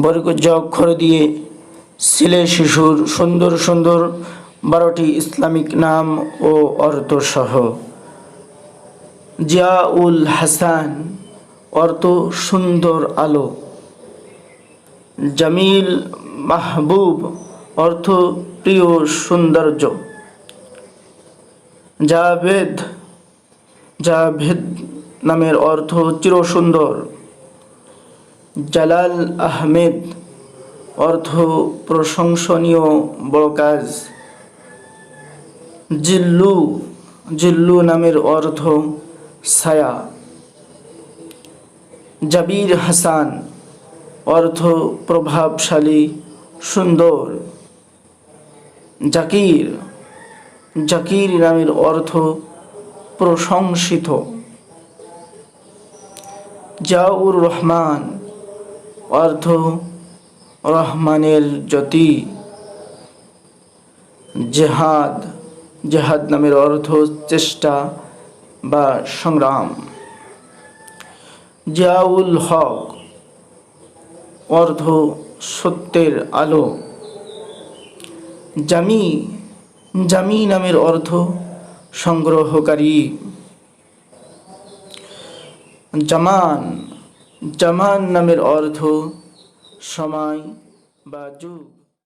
বরকত অক্ষর দিয়ে ছেলে শিশুর সুন্দর সুন্দর বারোটি ইসলামিক নাম ও অর্থ সহ জিয়াউল হাসান, অর্থ সুন্দর আলো। জামিল মাহবুব, অর্থ প্রিয় সৌন্দর্য। জাভেদ জাভেদ নামের অর্থ চিরসুন্দর। জালাল আহমেদ অর্থ প্রশংসনীয় বড় কাজ। জিল্লু জিল্লু নামের অর্থ ছায়া। জাবির হাসান অর্থ প্রভাবশালী, সুন্দর। জাকির জাকির নামের অর্থ প্রশংসিত। জাউর রহমান অর্থ রহমানের জ্যোতি। জেহাদ জেহাদ নামের অর্থ চেষ্টা বা সংগ্রাম। জিয়াউল হক অর্থ সত্যের আলো। জামি জামি নামের অর্থ সংগ্রহকারী। জামান জামান নামের অর্থ সময় বা যুগ।